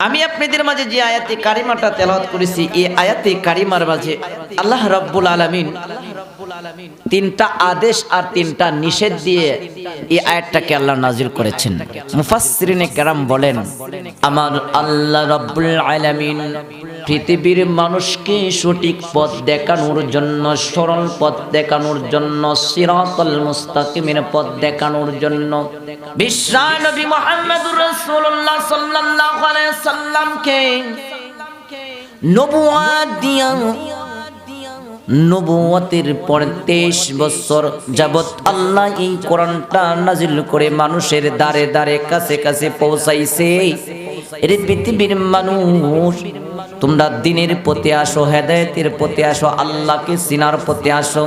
আমি আপনাদের মাঝে যে আয়াতি কারিমাটা তেলাওয়াত করেছি, এই আয়াতি কারিমার মাঝে আল্লাহ রব্বুল আলামিন তিনটা আদেশ আর তিনটা নিষেধ দিয়ে এই আয়াতটাকে আল্লাহ নাজির করেছেন। মুফাসসিরিনে কেরাম বলেন, আমার আল্লাহ রব্বুল আলামিন পৃথিবীর মানুষকে সঠিক পথ দেখানোর জন্য, সরল পথ দেখানোর জন্য, সিরাতাল মুস্তাকিমের পথ দেখানোর জন্য বিশ্বনবী মুহাম্মদুর রাসূলুল্লাহ সাল্লাল্লাহু আলাইহি সাল্লামকে নবুয়াত দিয়া, নবুয়তের পর তেইশ বছর যাবত আল্লাহ এই কোরআনটা নাজিল করে মানুষের দ্বারে দ্বারে কাছে কাছে পৌঁছাইছে। এর পৃথিবীর মানুষ তোমরা দিনের পথে আসো, হেদায়েতের পথে আসো, আল্লাহকে সিনার পথে আসো।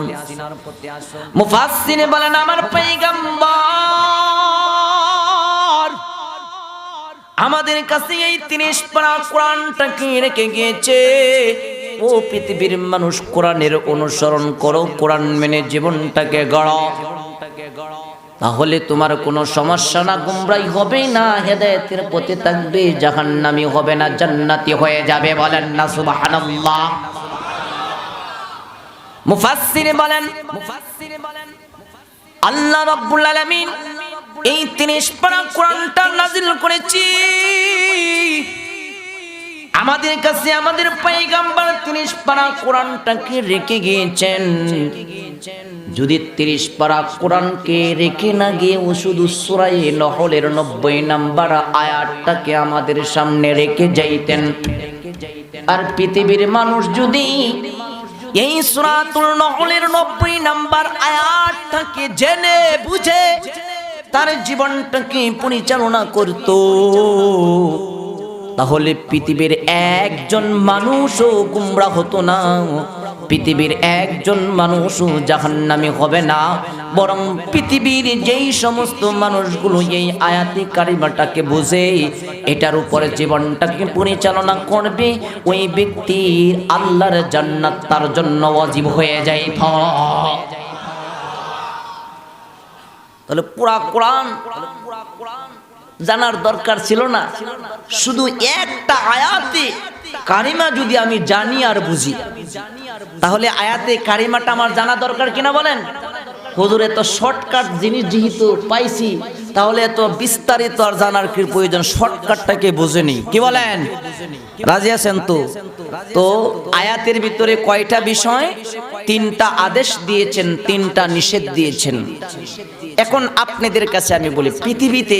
মুফাসসিরে বলেন, আমার পয়গম্বর, আমাদের কাছে এই তিরিশ পারা কোরআনটাকে রেখে গিয়েছে। ও পৃথিবীর মানুষ কোরআনের অনুসরণ করো, কোরআন মেনে জীবনটাকে গড়ো। তাহলে তোমার কোনো সমস্যা না, গুমরাই হবে না, হেদায়েতের পথে থাকবে, জাহান্নামি হবে না, জান্নাতি হয়ে যাবে বলেন না, সুবহানাল্লাহ। বলেন বলেন, আল্লাহ রাব্বুল আলামিন এই 30 পারা কোরআনটা করেছি। আমাদের কাছে আমাদের পয়গাম্বর 30 পারা কোরআনটাকে রেখে গিয়েছেন। যদি 30 পারা কোরআনকে রেখে না গিয়ে ও শুধু সূরা নহলের 90 নাম্বার আয়াতটাকে আমাদের সামনে রেখে যাইতেন। আর পৃথিবীর মানুষ যদি এই সুরাতুল নহলের নব্বই নাম্বার আয়াতটাকে জেনে বুঝে তার জীবনটাকে পরিচালনা করত, তাহলে পৃথিবীর একজন মানুষও গুমরা হতো না। পৃথিবীর একজন মানুষও জাহান্নামি হবে না, বরং পৃথিবীর যেই সমস্ত মানুষগুলো এই আয়াতি কারিমাটাকে বুঝে, এটার উপরে জীবনটাকে পরিচালনা করবে, ওই ব্যক্তির আল্লাহর জান্নাত তার জন্য অজীব হয়ে যায়। তাহলে পুরা কোরআন জানার দরকার ছিল না, শুধু একটা আয়াতে কারিমা যদি আমি জানি আর বুঝি, তাহলে আয়াতে কারিমাটা আমার জানা দরকার কিনা বলেন? হুজুর এত শর্টকাট জিনিস যেহেতু পাইছি, তাহলে এত বিস্তারিত আর জানার কি প্রয়োজন? শর্টকাটটাকে বুঝেনি। কি বলেন? রাজি আছেন তো? তো আয়াতের ভিতরে কয়টা বিষয়? তিনটা আদেশ দিয়েছেন, তিনটা নিষেধ দিয়েছেন। এখন আপনাদের কাছে আমি বলি, পৃথিবীতে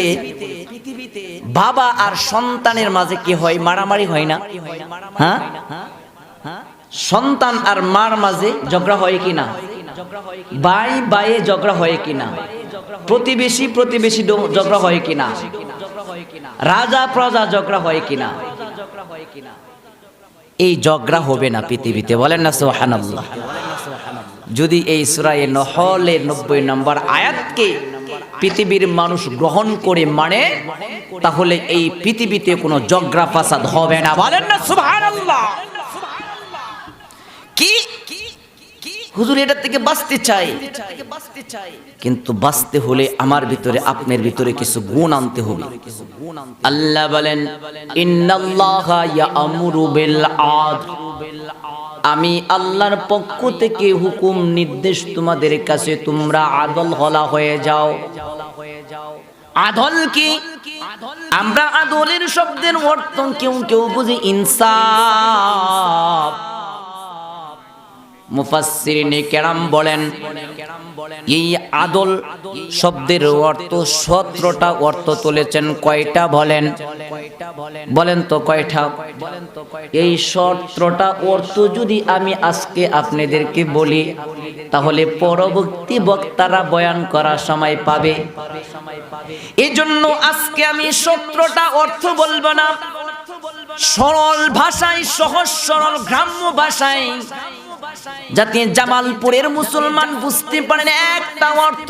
বাবা আর সন্তানের মাঝে কি হয়? মারামারি হয় না? হ্যাঁ? সন্তান আর মার মাঝে ঝগড়া হয় কি না? বাই বাইয়ে ঝগড়া হয় কি না? প্রতিবেশী প্রতিবেশী ঝগড়া হয় কি না? রাজা প্রজা ঝগড়া হয় কি না? এই ঝগড়া হবে না পৃথিবীতে, বলেন না সোহানাল্লাহ যদি এই সুরায় নহলে নব্বই নম্বর আয়াতকে পৃথিবীর মানুষ গ্রহণ করে মানে তাহলে এই পৃথিবীতে কোনো জগ্রা ফাসাদ হবে না। বলেন না, সুবহানাল্লাহ। কি? বাঁচতে চাই। কিন্তু বাঁচতে হলে আমার ভিতরে, আপনার ভিতরে কিছু গুণ আনতে হবে। আমি আল্লাহর পক্ষ থেকে হুকুম নির্দেশ তোমাদের কাছে, তোমরা আদল হলা হয়ে যাও। আদল কি? আমরা আদলের শব্দের অর্থ কেউ কেউ বুঝি ইনসাফ। মুফাসসিরিনে কেরাম বলেন, এই আদল শব্দের অর্থ, সতেরোটা অর্থ তুলেছেন, কয়টা বলেন? বলেন তো কয়টা? এই সতেরোটা অর্থ যদি আমি আজকে আপনাদেরকে বলি, তাহলে পরবর্তী বক্তারা বয়ান করার সময় পাবে। এই জন্য আজকে আমি সতেরোটা অর্থ বলব না। সরল ভাষায়, সহজ সরল গ্রাম্য ভাষায় যাতে জামালপুরের মুসলমান বুঝতে পারেন একটা অর্থ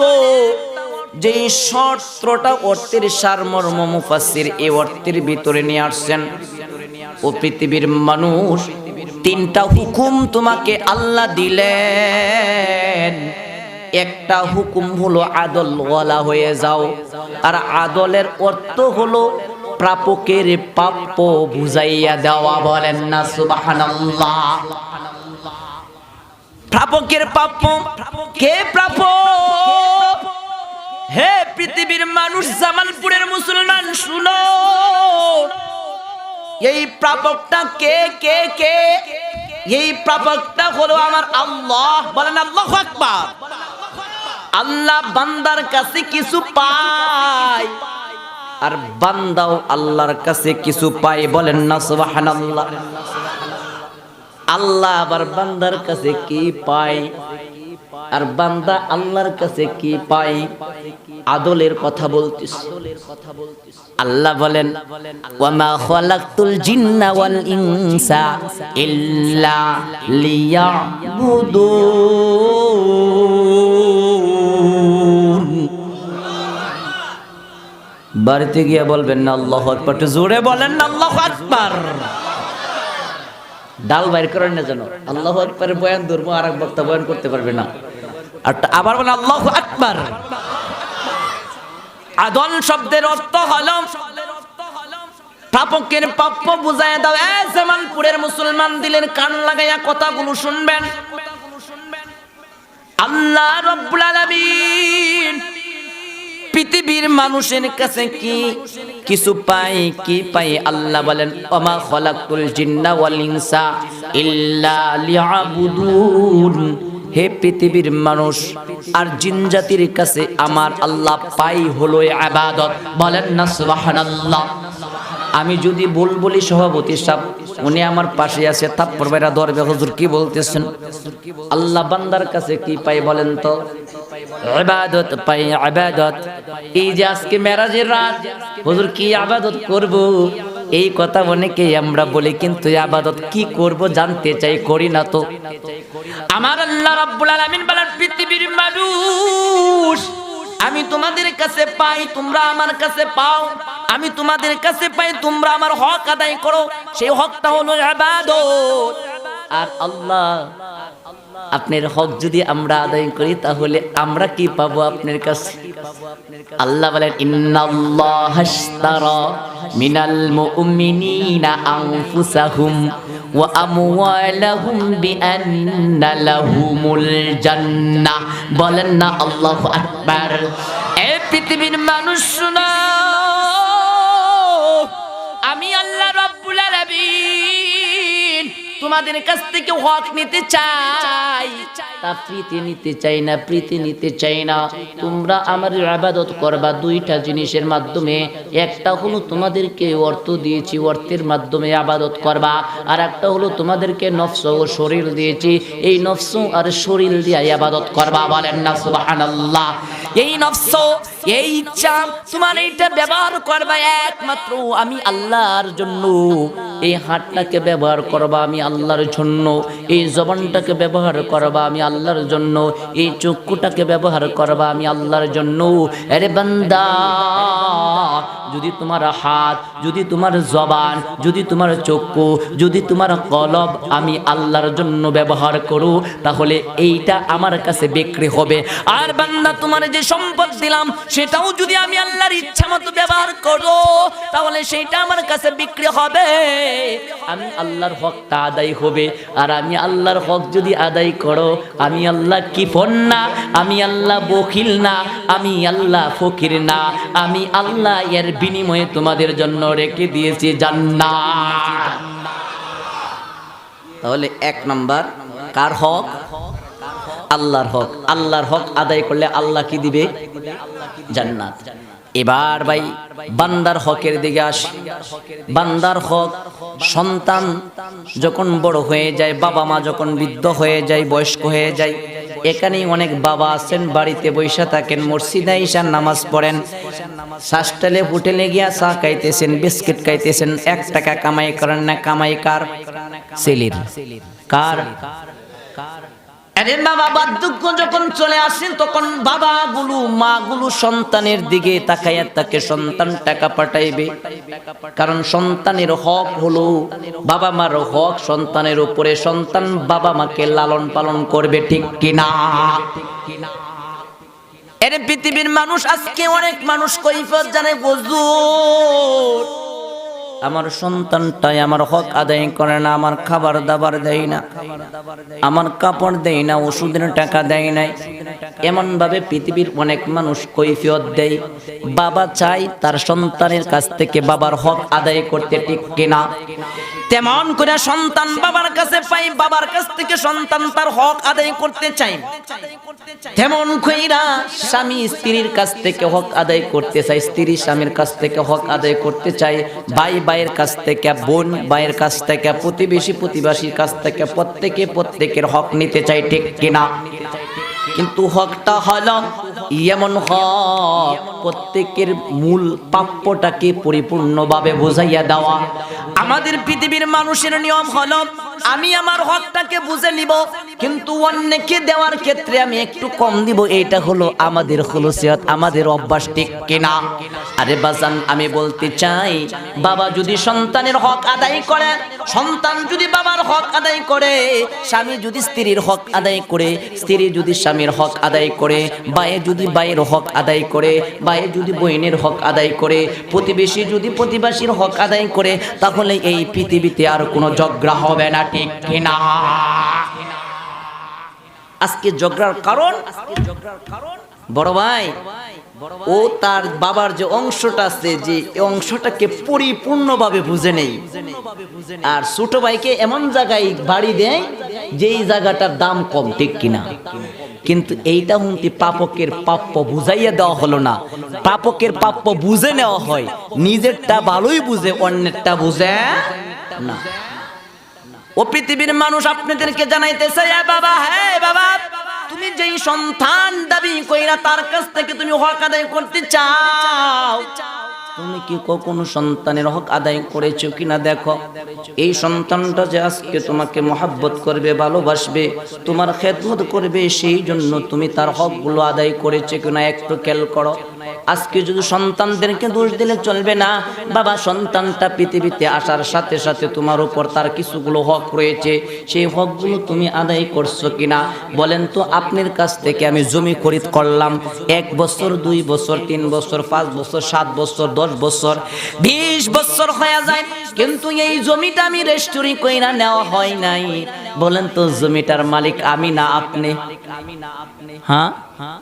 যে সতেরোটা অর্থের সারমর্ম মুফাসির এই অর্থের ভিতরে নিয়ে আসছেন, ও পৃথিবীর মানুষ, তিনটা হুকুম তোমাকে আল্লাহ দিলেন। একটা হুকুম হলো আদল ওয়ালা হয়ে যাও, আর আদলের অর্থ হলো প্রাপকের প্রাপ্য বুঝাইয়া দেওয়া বলেন না, সুবহানাল্লাহ। প্রাপকের প্রাপ্য কে প্রাপ্য হে পৃথিবীর মানুষ, জামালপুরের মুসলমান, শুনো। এই প্রাপকটা কে কে কে? এই প্রাপকটা হলো আমার আল্লাহ। বলেন আল্লাহ আকবার। আল্লাহ বান্দার কাছে কিছু পায়, আর বান্দাও আল্লাহর কাছে কিছু পায় বলেন না, সুবহানাল্লাহ। আল্লাহ আবার বান্দার কাছে কি পায়? আর বান্দা আল্লাহর কাছে কি পায়? আদলের কথা বলতিস। আল্লাহ বলেন, ওয়ামা খালাকতুল জিন্না ওয়াল ইনসা ইল্লা লিয়াবুদুন। বাড়িতে গিয়া বলবেন না আল্লাহ আকবার। জোরে বলেন না আল্লাহ আকবার। ডাল বাইর করেন না যেন। আল্লাহ আকবারের বয়ান ধরবো আর এক বক্তা বয়ান করতে পারবে না। আর আবার বলেন, আল্লাহ আকবার। আদল শব্দের অর্থ হলো প্রাপকের প্রাপ্য বুঝায় দাও, এ জামালপুরের মুসলমান দিলেন কান লাগাইয়া কথাগুলো শুনবেন। আল্লাহ রব্বুল আলামিন পৃথিবীর মানুষের কাছে কি কিছু পাই, কি পাই? আল্লাহ বলেন, ওমা খলাকুল জিন্না ওয়াল ইনসা ইল্লা লিয়াবুদুন। হে পৃথিবীর মানুষ আর জিন জাতির কাছে আমার আল্লাহ পাই হলো ইবাদত বলেন না, সুবহানাল্লাহ। আমি যদি ভুল বলি সভাপতি সাহেব, উনি আমার পাশে আছে তাপ্পর বাইরা দরবে, হুজুর কি বলতেছেন? আল্লাহ বান্দার কাছে কি পাই বলেন তো? ইবাদত পাই ইবাদত। এই যে আজকে মেরাজের রাত, হুজুর কি ইবাদত করব? এই কথা অনেকে আমরা বলি, কিন্তু আবাদত কি করব জানতে চাই, করি না তো। আমার আল্লাহ রাব্বুল আলামিন বলেন, পৃথিবীর মানুষ, আমি তোমাদের কাছে পাই, তোমরা আমার কাছে পাও। আমি তোমাদের কাছে পাই, তোমরা আমার হক আদায় করো। সেই হকটা হলো ইবাদত আর আল্লাহ আপনার হক যদি আমরা আদায় করি, তাহলে আমরা কি পাবো আপনার কাছে? আল্লাহ বলেন, ইন্নাল্লাহ আশতারা মিনাল মুমিনিনা আনফুসাহুম ওয়া আমওয়ালাহুম বিআন্না লাহুমুল জান্নাহ। বলেন না, আল্লাহু আকবার। এ পৃথিবীর মানুষ, শোনো। আমি আল্লাহ তোমাদের কাছ থেকে হক নিতে চাই। তা প্রীতি নিতে চাই না, প্রীতি নিতে চাই না। তোমরা আমার আবাদত করবা দুইটা জিনিসের মাধ্যমে। একটা হলো তোমাদেরকে অর্থ দিয়েছি, অর্থের মাধ্যমে আবাদত করবা। আর একটা হলো তোমাদেরকে নফস ও শরীর দিয়েছি। এই নফস আর শরীর দিয়ে আবাদত করবা, বলেন না, সুবহানাল্লাহ। এই নফস, এই ইচ্ছা তোমার এইটা ব্যবহার করবা একমাত্র আমি আল্লাহর জন্য। এই হাতটাকে ব্যবহার করবা আমি আল্লাহর জন্য। এই জবানটাকে ব্যবহার করবা আমি আল্লাহর জন্য। এই চক্ষুটাকে ব্যবহার করবা আমি আল্লাহর জন্য। আরে বান্দা, যদি তোমার হাত, যদি তোমার জবান, যদি তোমার চক্ষু, যদি তোমার কলব আমি আল্লাহর জন্য ব্যবহার করো, তাহলে এইটা আমার কাছে বিক্রি হবে। আর বান্দা, তোমার যে সম্পদ দিলাম, সেটাও যদি আমি আল্লাহর ইচ্ছা মতো ব্যবহার করো তাহলে সেটা আমার কাছে বিক্রি হবে। আমি আল্লাহর হকটা আদায় হবে। আর আমি আল্লাহর হক যদি আদায় করো, আমি আল্লাহ কিফন না, আমি আল্লাহ বকিল না, আমি আল্লাহ ফকির না, আমি আল্লাহ এর বিনিময়ে তোমাদের জন্য রেখে দিয়েছি জান্নাত। তাহলে এক নাম্বার, কার হক? আল্লাহর হক আল্লাহর হক আদায় করলে আল্লাহ কি দিবে? জান্নাত। এবার ভাই, বান্দার হকের দিকে আস। বান্দার হক, সন্তান যখন বড় হয়ে যায়, বাবা মা যখন বৃদ্ধ হয়ে যায়, বয়স্ক হয়ে যায়, এখানেই অনেক বাবা আছেন, বাড়িতে বৈশা থাকেন, মসজিদে ঈশান নামাজ পড়েন। শ্বাসটালে হোটেলে গিয়া চা খাইতেছেন, বিস্কিট খাইতেছেন, এক টাকা কামাই করেন না, কামাই কার? সেলির। কার? আরে বাবা, বার্ধক্য যখন চলে আসেন তখন বাবা গুলো মা গুলো সন্তানের দিকে তাকাইয়া তাকে সন্তান টাকা পাঠাইবে। কারণ সন্তানের হক হলো বাবা মার হক, সন্তানের উপরে সন্তান বাবা মাকে লালন পালন করবে, ঠিক কিনা? এর পৃথিবীর মানুষ, আজকে অনেক মানুষ কৈফত জানে, হুজুর। আমার সন্তানটাই আমার হক আদায় করে না, আমার খাবার দাবার দেয় না, আমার কাপড় দেয় না, ওষুধের টাকা দেয় নাই এমনভাবে পৃথিবীর অনেক মানুষ কৈফিয়ত দেয়। বাবা চাই তার সন্তানের কাছ থেকে বাবার হক আদায় করতে ঠিক কিনা। তেমন করে সন্তান বাবার কাছে পাই, বাবার কাছ থেকে সন্তান তার হক আদায় করতে চাই। তেমন কইরা স্বামী স্ত্রীর কাছ থেকে হক আদায় করতে চায় স্ত্রী স্বামীর কাছ থেকে হক আদায় করতে চাই, ভাই ভাইয়ের কাছ থেকে, বোন ভাইয়ের কাছ থেকে, প্রতিবেশী প্রতিবাসীর কাছ থেকে, প্রত্যেকে প্রত্যেকের হক নিতে চায় ঠিক কিনা? কিন্তু হকটা হলো এমন হক, প্রত্যেকের মূল প্রাপ্যটাকে পরিপূর্ণভাবে বুঝাইয়া দেওয়া। আমাদের পৃথিবীর মানুষের নিয়ম হলো আমি আমার হকটাকে বুঝে নিব, কিন্তু অন্যকে দেওয়ার ক্ষেত্রে আমি একটু কম দিব এটা হলো আমাদের হলুসিয়ত আমাদের অভ্যাস, ঠিক কিনা? আরে বাজান, আমি বলতে চাই, বাবা যদি সন্তানের হক আদায় করে, সন্তান যদি বাবার হক আদায় করে, স্বামী যদি স্ত্রীর হক আদায় করে, স্ত্রী যদি স্বামীর হক আদায় করে, বায়ে যদি বায়ের হক আদায় করে, বায়ে যদি বইনের হক আদায় করে, প্রতিবেশী যদি প্রতিবেশীর হক আদায় করে, তাহলে এই পৃথিবীতে আর কোনো ঝগড়া হবে না ঠিক কিনা আজকে ঝগড়ার কারণ? বড় ভাই, ও তার বাবার যে অংশটা আছে, যে অংশটাকে পরিপূর্ণভাবে বুঝে নেই। আর ছোট ভাইকে এমন জায়গায় বাড়ি দেয় যেই জায়গাটার দাম কম, ঠিক কিনা? কিন্তু এইটা হুমতি পাপকের প্রাপ্য বুঝাইয়া দেওয়া হলো না। পাপকের প্রাপ্য বুঝে নেওয়া হয়, নিজেরটা ভালোই বুঝে, অন্যেরটা বুঝে না। ও পৃথিবীর মানুষ আপনাদেরকে জানাইতেছে, "এ বাবা হ্যাঁ বাবা, তুমি যেই সন্তান দাবি কইরা তার কাছ থেকে তুমি হক আদায় করতে চাও, তুমি কি কখনো সন্তানের হক আদায় করেছ কিনা দেখো? এই সন্তানটা যে আজকে তোমাকে মহাব্বত করবে, ভালোবাসবে, তোমার খেদমত করবে, সেই জন্য তুমি তার হকগুলো আদায় করেছ কিনা একটু খেয়াল করো। আজকে যদি সন্তানদেরকে দোষ দিলে চলবে না, বাবা সন্তানটা পৃথিবীতে আসার সাথে সাথে তোমার উপর তার কিছুগুলো হক রয়েছে। সেই হকগুলো তুমি আদায় করছ কিনা? বলেন তো, আপনার কাছ থেকে আমি জমি খরিদ করলাম। এক বছর, দুই বছর, তিন বছর, পাঁচ বছর, সাত বছর, দশ বছর, বিশ বছর হয়ে যায়, কিন্তু এই জমিটা আমি রেস্টোরি কইরা নেওয়া হয় নাই। বলেন তো, জমিটার মালিক আমি না আপনি? না আপনি হ্যাঁ হ্যাঁ?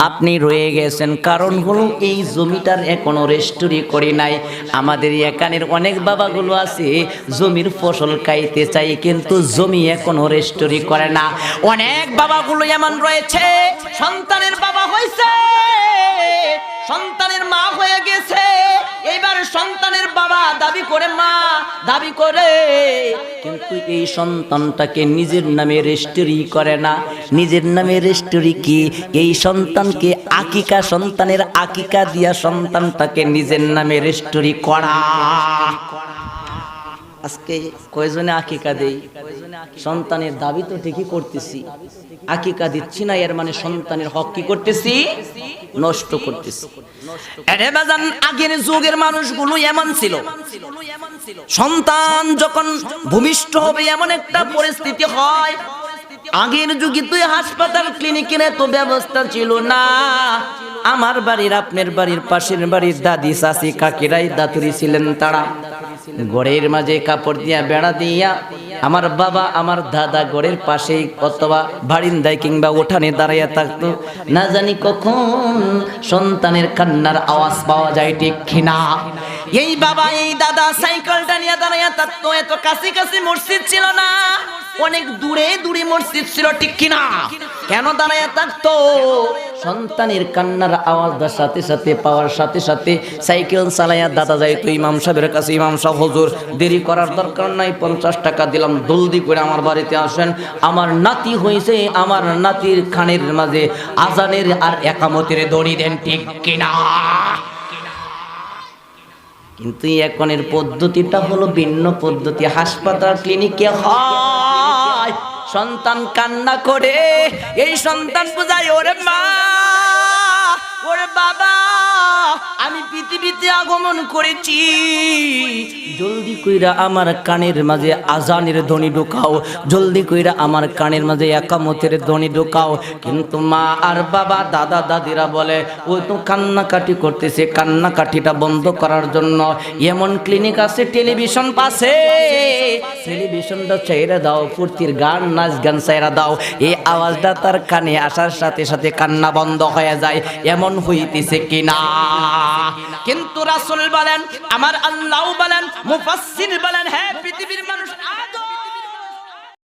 আপনি রয়ে গেছেন। কারণ হলো এই জমিটার এখনও রেস্টুরি করি নাই। আমাদের এখানের অনেক বাবাগুলো আছে, জমির ফসল খাইতে চাই, কিন্তু জমি এখনও রেস্টুরি করে না। অনেক বাবাগুলো এমন রয়েছে, সন্তানের বাবা হয়েছে সন্তানের মা হয়ে গেছে। এইবার সন্তানের বাবা দাবি করে মা, দাবি করে, কিন্তু এই সন্তানটাকে নিজের নামে রেস্টোরি করে না। নিজের নামে রেস্টোরি কি? এই সন্তানকে আকিকা, সন্তানের আকিকা দিয়া সন্তানটাকে নিজের নামে রেস্টোরি করা। আজকে কয়জনে আকিকা দেই? সন্তানের দাবি তো ঠিকই করতেছি। আকিকা দিচ্ছি না, এর মানে সন্তানের হক কি করতেছি? নষ্ট করতেছি। আগের যুগের মানুষগুলো এমন ছিল। সন্তান যখন ভূমিষ্ঠ হবে, এমন একটা পরিস্থিতি হয়। আগের যুগে তুই হাসপাতাল, ক্লিনিকের এত ব্যবস্থা ছিল না। আমার বাড়ির, আপনার বাড়ির, পাশের বাড়ির দাদি চাষি কাকিরাই দাতুরি ছিলেন তারা। গড়ের মাঝে কাপড় দিয়া বেড়া দিয়া আমার বাবা, আমার দাদা গড়ের পাশে অথবা বারিন্দায় কিংবা ওঠানে দাঁড়াইয়া থাকতো। না জানি কখন সন্তানের কান্নার আওয়াজ পাওয়া যায় ঠিক কিনা। এই বাবা, এই দাদা সাইকেলটা নিয়ে দাঁড়াইয়া থাকতো এত কাছে কাছে মসজিদ ছিল না। অনেক দূরে দূরে মসজিদ ছিল, ঠিক কিনা? কেন দাঁড়াইয়া থাকতো সন্তানের কান্নার আওয়াজটার সাথে সাথে, পাওয়ার সাথে সাথে সাইকেল চালাইয়া দাদা যাইতো ইমাম সাহেবের কাছে। ইমাম সাহেব, হুজুর, দেরি করার দরকার নাই, পঞ্চাশ টাকা দিলাম, জলদি করে আমার বাড়িতে আসেন। আমার নাতি হয়েছে আমার নাতির খানের মাঝে আজানের আর একামতের দড়ি দেন, ঠিক কিনা? কিন্তু এখন এর পদ্ধতিটা হলো ভিন্ন পদ্ধতি। হাসপাতাল, ক্লিনিকে হয়। সন্তান কান্না করে, এই সন্তান বোঝায়, ওরে মা! ওরে বাবা, আমি পৃথিবীতে আগমন করেছি। জলদি কইরা আমার কানের মাঝে আজানের ধ্বনি ঢোকাও। জলদি কইরা আমার কানের মাঝে একামতের ধ্বনি ঢোকাও। কিন্তু মা আর বাবা, দাদা, দাদিরা বলে, ও তো কান্নাকাটি করতেছে, কান্নাকাটিটা বন্ধ করার জন্য। এমন ক্লিনিক আছে টেলিভিশন পাশে। টেলিভিশনটা চাইরা দাও, ফুর্তির গান, নাচ গান চাইরা দাও। এই আওয়াজটা তার কানে আসার সাথে সাথে কান্না বন্ধ হয়ে যায়। এমন হইতেছে কিনা? কিন্তু রাসুল বলেন আমার আল্লাহ বলেন মুফাসসির বলেন হ্যাঁ পৃথিবীর মানুষ